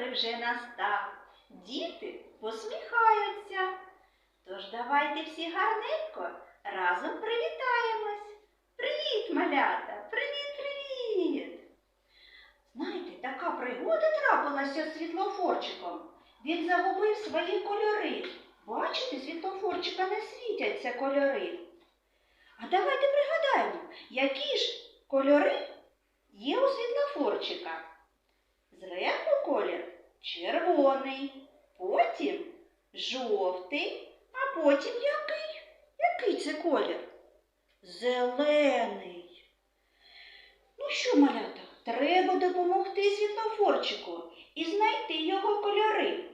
добрий вже настав. Діти посміхаються. Тож давайте всі гарненько разом привітаємось. Привіт, малята! Привіт, привіт! Знаєте, така пригода трапилася з світлофорчиком. Він загубив свої кольори. Бачите, світлофорчика не світяться кольори. А давайте пригадаємо, які ж кольори є у світлофорчика. Червоний, потім жовтий, а потім який? Який це колір? Зелений. Ну що, малята, треба допомогти світлофорчику і знайти його кольори.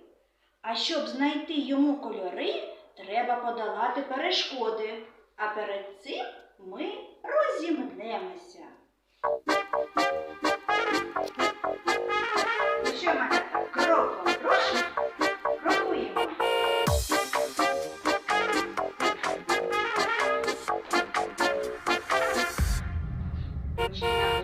А щоб знайти йому кольори, треба подолати перешкоди. А перед цим ми розімнемося. Ручки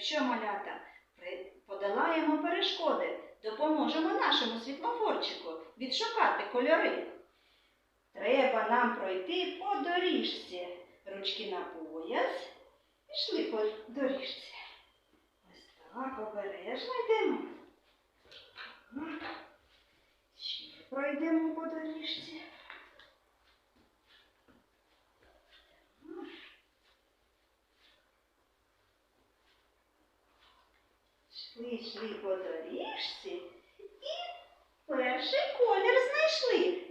що, малята, подолаємо перешкоди, допоможемо нашому світлофорчику відшукати кольори. Треба нам пройти по доріжці. Ручки на пояс. Пішли по доріжці. Ось так, обережно йдемо. Ще пройдемо по доріжці. Так. Йшли по доріжці і перший колір знайшли.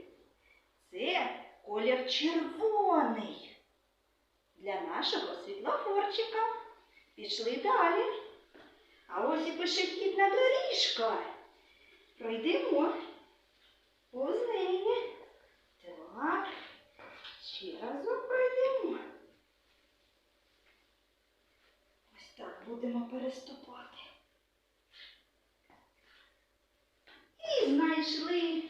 Це колір червоний для нашого світлофорчика. Пішли далі. А ось і пішохідна доріжка. Пройдемо повз неї. Так. Ще разок пройдемо. Ось так будемо переступати. І знайшли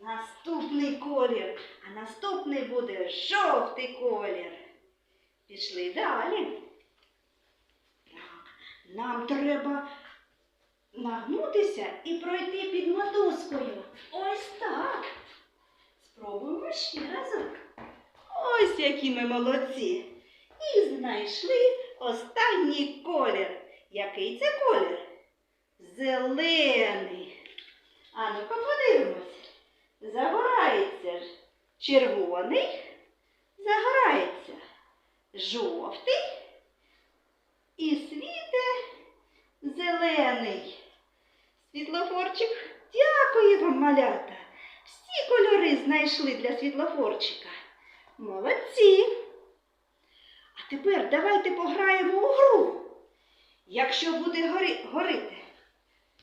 наступний колір. А наступний буде жовтий колір. Пішли далі. Так, нам треба нагнутися і пройти під мотузкою. Ось так. Спробуємо ще разок. Ось які ми молодці. І знайшли останній колір. Який це колір? Зелений. А ну-ка подивимось. Загорається ж червоний, загорається жовтий і світе зелений. Світлофорчик, дякую вам, малята. Всі кольори знайшли для світлофорчика. Молодці. А тепер давайте пограємо у гру. Якщо буде гори, горити,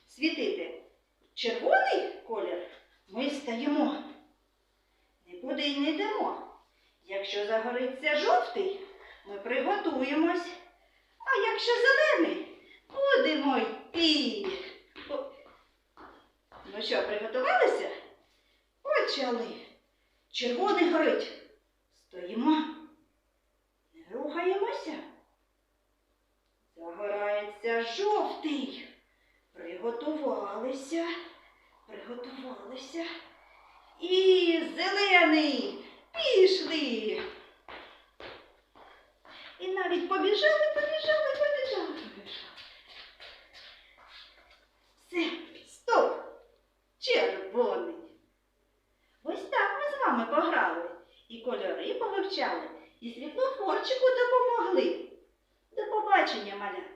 світити червоний колір, ми стаємо. Нікуди й не йдемо. Якщо загориться жовтий, ми приготуємось. А якщо зелений, будемо йти. Ну що, приготувалися? Почали. Червоний горить. Стоїмо. Не рухаємося. Загорається жовтий. Приготувалися. Приготувалися. І зелений. Пішли. І навіть побіжали, побіжали, побіжали, побіжали. Все, стоп. Червоний. Ось так ми з вами пограли. І кольори повивчали, і світлофорчику допомогли. До побачення, малята.